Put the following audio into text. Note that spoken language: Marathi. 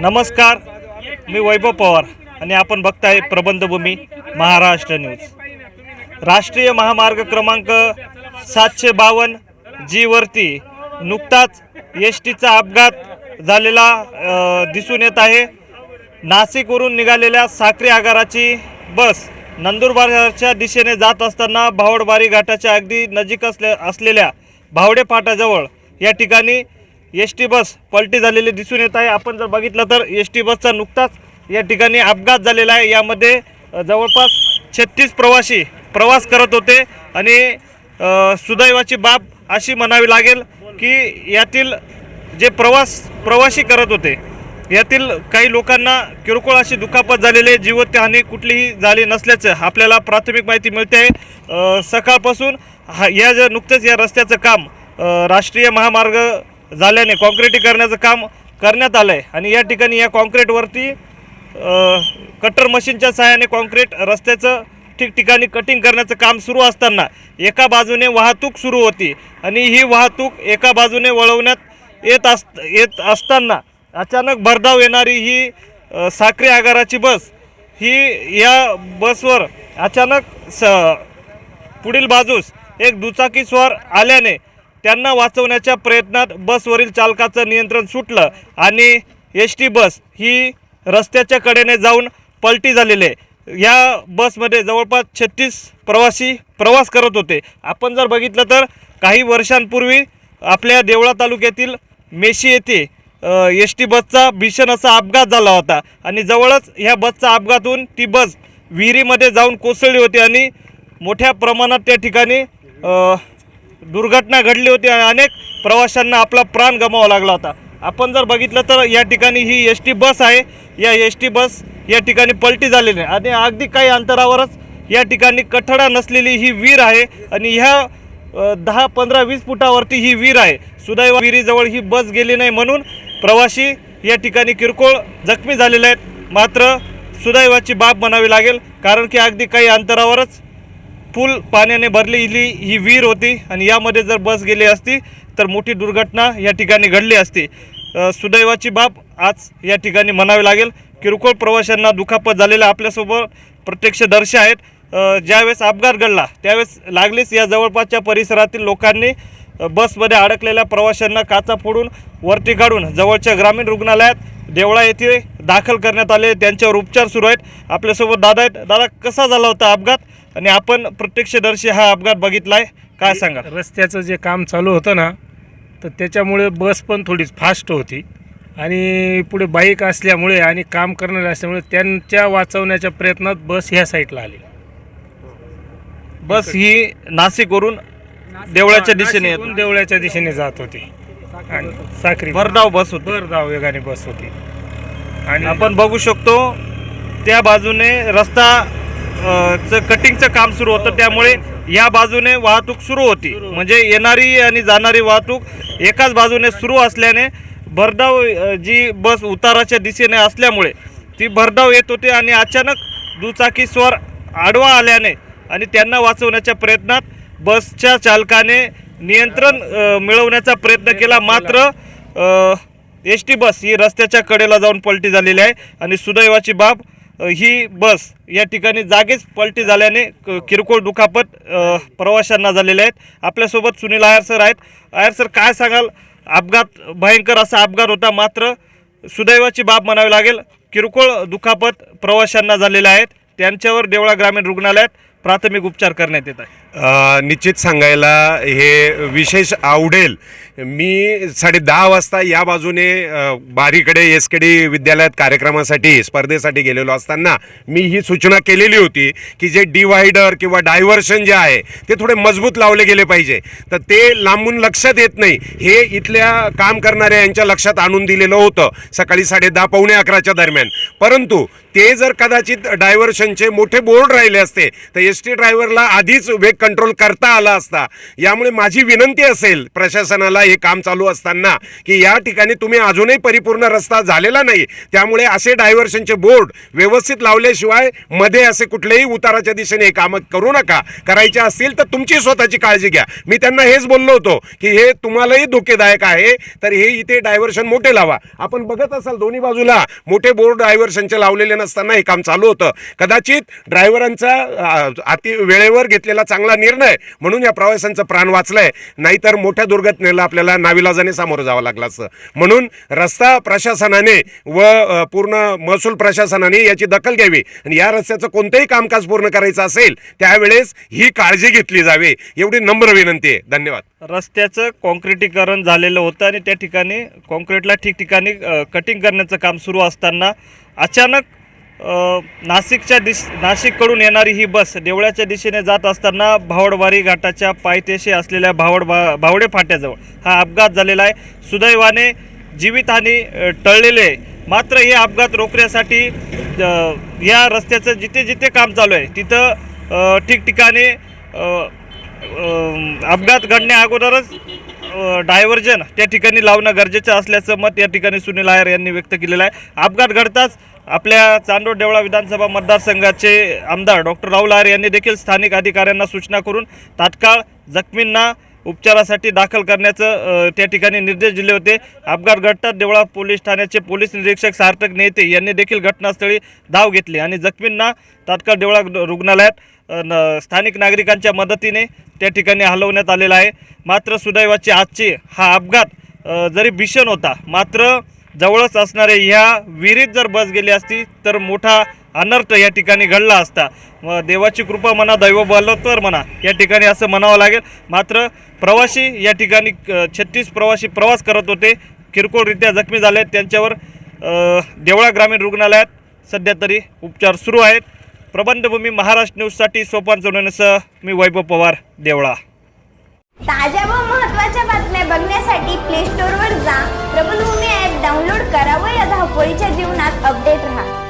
नमस्कार मी वैभव पवार आणि आपण बघताय प्रबंधभूमी महाराष्ट्र न्यूज. राष्ट्रीय महामार्ग क्रमांक सातशे बावन्न जीवरती नुकताच एस टीचा अपघात झालेला दिसून येत आहे. नाशिकवरून निघालेल्या साक्री आगाराची बस नंदुरबारच्या दिशेने जात असताना भावडबारी घाटाच्या अगदी नजीक असल्या असलेल्या भावडे फाटाजवळ या ठिकाणी एस टी बस पलटी झालेली दिसून येत आहे. आपण जर बघितलं तर एस टी बसचा नुकताच या ठिकाणी अपघात झालेला आहे. यामध्ये जवळपास छत्तीस प्रवासी प्रवास करत होते आणि सुदैवाची बाब अशी म्हणावी लागेल की यातील जे प्रवास प्रवासी करत होते यातील काही लोकांना किरकोळ अशी दुखापत झालेली आहे. कुठलीही झाली नसल्याचं आपल्याला प्राथमिक माहिती मिळते आहे. सकाळपासून हा या ज्या नुकतंच या रस्त्याचं काम राष्ट्रीय महामार्ग झाल्याने कॉन्क्रिटीकरणाचं काम करण्यात आलं आहे आणि या ठिकाणी या कॉन्क्रीटवरती कटर मशीनच्या सहाय्याने कॉन्क्रीट रस्त्याचं ठिकठिकाणी कटिंग करण्याचं काम सुरू असताना एका बाजूने वाहतूक सुरू होती आणि ही वाहतूक एका बाजूने वळवण्यात येत अस येत असताना अचानक भरधाव येणारी ही साखरे आगाराची बस ही या बसवर अचानक स पुढील बाजूस एक दुचाकीस्वार आल्याने त्यांना वाचवण्याच्या प्रयत्नात बसवरील चालकाचं नियंत्रण सुटलं आणि एस टी बस ही रस्त्याच्या कडेने जाऊन पलटी झालेली आहे. या बसमध्ये जवळपास छत्तीस प्रवासी प्रवास करत होते. आपण जर बघितलं तर काही वर्षांपूर्वी आपल्या देवळा तालुक्यातील मेशी येथे एस टी बसचा भीषण असा अपघात झाला होता आणि जवळच ह्या बसचा अपघात होऊन ती बस विहिरीमध्ये जाऊन कोसळली होती आणि मोठ्या प्रमाणात त्या ठिकाणी दुर्घटना घडली होती आणि अनेक प्रवाशांना आपला प्राण गमावा लागला होता. आपण जर बघितलं तर या ठिकाणी ही एस टी बस आहे. या एस टी बस या ठिकाणी पलटी झालेली आहे. आणि अगदी काही अंतरावरच या ठिकाणी कठडा नसलेली ही विहीर आहे आणि ह्या दहा पंधरा वीस फुटावरती ही विहीर आहे. सुदैव विहिरीजवळ ही बस गेली नाही म्हणून प्रवासी या ठिकाणी किरकोळ जखमी झालेले आहेत. मात्र सुदैवाची बाब म्हणावी लागेल कारण की अगदी काही अंतरावरच फुल पाण्याने भरलेली ही विहीर होती आणि यामध्ये जर बस गेली असती तर मोठी दुर्घटना या ठिकाणी घडली असती. सुदैवाची बाब आज या ठिकाणी म्हणावी लागेल किरकोळ प्रवाशांना दुखापत झालेल्या आपल्यासोबत प्रत्यक्षदर्शी आहेत. ज्यावेळेस अपघात घडला त्यावेळेस लागलीच या जवळपासच्या परिसरातील लोकांनी बसमध्ये अडकलेल्या प्रवाशांना काचा फोडून वरती काढून जवळच्या ग्रामीण रुग्णालयात देवळा येथे दाखल करण्यात आले. त्यांच्यावर उपचार सुरू आहेत. आपल्यासोबत दादा आहेत. दादा कसा झाला होता अपघात? आणि आपण प्रत्यक्षदर्शी हा अपघात बघितलाय. काय सांगा रस्त्याचं जे काम चालू होतं ना तर त्याच्यामुळे बस पण थोडी फास्ट होती. आणि पुढे बाईक असल्यामुळे आणि काम करणारे असल्यामुळे त्यांच्या वाचवण्याच्या प्रयत्नात बस ह्या साईडला आली. बस ही नाशिकवरून देवळाच्या दिशेने येत नाशिकहून देवळाच्या दिशेने जात होती. आणि साखरी भरधाव बस होती. भरधाव वेगाने बस होती. आणि आपण बघू शकतो त्या बाजूने रस्ता चं कटिंगचं काम सुरू होतं. त्यामुळे या बाजूने वाहतूक सुरू होती. म्हणजे येणारी आणि जाणारी वाहतूक एकाच बाजूने सुरू असल्याने भरधाव जी बस उताराच्या दिशेने असल्यामुळे ती भरधाव येत होती आणि अचानक दुचाकी स्वर आडवा आल्याने आणि त्यांना वाचवण्याच्या प्रयत्नात बसच्या चालकाने नियंत्रण मिळवण्याचा प्रयत्न केला. मात्र एस टी बस ही रस्त्याच्या कडेला जाऊन पलटी झालेली आहे आणि सुदैवाची बाब ही बस या ठिकाणी जागीच पलटी झाल्याने क- किरकोळ दुखापत प्रवाशांना झालेले आहेत. आपल्यासोबत सुनील आयर सर आहेत. आयर सर काय सांगाल? अपघात भयंकर असा अपघात होता मात्र सुदैवाची बाब म्हणावी लागेल. किरकोळ दुखापत प्रवाशांना झालेल्या आहेत. त्यांच्यावर देवळा ग्रामीण रुग्णालयात प्राथमिक उपचार करण्यात येत आहे. निश्चित सांगायला हे विशेष आवडेल. मी साडे दहा वाजता या बाजूने बारीकडे एस के डी विद्यालयात कार्यक्रमासाठी स्पर्धेसाठी गेलेलो असताना मी ही सूचना केलेली होती की जे डिवायडर किंवा डायव्हर्शन जे आहे ते थोडे मजबूत लावले गेले पाहिजे. तर ते लांबून लक्षात येत नाही. हे इथल्या काम करणाऱ्या यांच्या लक्षात आणून दिलेलं होतं सकाळी साडे दहा पावणे अकराच्या दरम्यान. परंतु ते जर कदाचित डायव्हर्शनचे मोठे बोर्ड राहिले असते तर एस टी ड्रायव्हरला आधीच वेग कंट्रोल करता आला असता. यामुळे माझी विनंती असेल प्रशासनाला हे काम चालू असताना की या ठिकाणी तुम्ही अजूनही परिपूर्ण रस्ता झालेला नाही. त्यामुळे असे डायव्हर्शनचे बोर्ड व्यवस्थित लावल्याशिवायमध्ये असे कुठलेही उताराच्या दिशेने हे कामं करू नका. करायचे असतील तर तुमची स्वतःची काळजी घ्या. मी त्यांना हेच बोललो होतो की हे तुम्हालाही धोकेदायक आहे तर हे इथे डायव्हर्शन मोठे लावा. आपण बघत असाल दोन्ही बाजूला मोठे बोर्ड डायव्हर्शनचे लावलेले नसताना हे काम चालू होतं. कदाचित ड्रायव्हरांचा अति वेळेवर घेतलेला चांगला निर्णय म्हणून या प्रवाशांचं प्राण वाचलंय. नाहीतर मोठ्या दुर्घटनेला आपल्याला नाविलाजाने सामोरं जावं लागलं असतं म्हणून रस्ता प्रशासनाने व पूर्ण महसूल प्रशासनाने याची दखल घ्यावी. आणि या रस्त्याचं कोणतंही कामकाज पूर्ण करायचं असेल त्यावेळेस ही काळजी घेतली जावी. एवढी नम्र विनंती आहे. धन्यवाद. रस्त्याचं कॉन्क्रिटीकरण झालेलं होतं आणि त्या ठिकाणी कॉन्क्रीटला ठिकठिकाणी कटिंग करण्याचं काम सुरू असताना अचानक नाशिकच्या दिश नाशिककडून येणारी ही बस देवळाच्या दिशेने जात असताना भावडवारी घाटाच्या पायथ्याशी असलेल्या भावड भा भावडे फाट्याजवळ हा अपघात झालेला आहे. सुदैवाने जीवितहानी टळलेली आहे. मात्र हे अपघात रोखण्यासाठी या रस्त्याचं जिथे जिथे काम चालू आहे तिथं ठिकठिकाणी अपघात घडण्या अगोदरच डायव्हर्जन त्या ठिकाणी लावणं गरजेचं असल्याचं मत या ठिकाणी सुनील आयर यांनी व्यक्त केलेलं आहे. अपघात घडताच आपल्या चांदोड देवळा विधानसभा मतदारसंघाचे आमदार डॉक्टर राहुल आयर यांनी देखील स्थानिक अधिकाऱ्यांना सूचना करून तात्काळ जखमींना उपचारासाठी दाखल करण्याचं त्या ठिकाणी निर्देश दिले होते. अपघात घडतात देवळा पोलीस ठाण्याचे पोलीस निरीक्षक सार्थक नेते यांनी देखील घटनास्थळी धाव घेतली आणि जखमींना तात्काळ देवळा रुग्णालयात न स्थानिक नागरिकांच्या मदतीने त्या ठिकाणी हलवण्यात आलेला आहे. मात्र सुदैवाची आजची हा अपघात जरी भीषण होता मात्र जवळच असणाऱ्या ह्या विहिरीत जर बस गेली असती तर मोठा अनर्थ या ठिकाणी घडला असता. व देवाची कृपा म्हणा दैव बलत्वर म्हणा या ठिकाणी असं म्हणावं लागेल. मात्र प्रवासी या ठिकाणी छत्तीस प्रवासी प्रवास करत होते. किरकोळरित्या जखमी झाले त्यांच्यावर देवळा ग्रामीण रुग्णालयात सध्या तरी उपचार सुरू आहेत. प्रबंधभूमी महाराष्ट्र न्यूजसाठी सोपान जोडण्यासह मी वैभव पवार देवळा. ताज्या व महत्त्वाच्या बातम्या बघण्यासाठी प्ले स्टोअरवर जा. प्रबंधभूमी ॲप डाउनलोड करा व या धावपळीच्या जीवनात अपडेट राहा.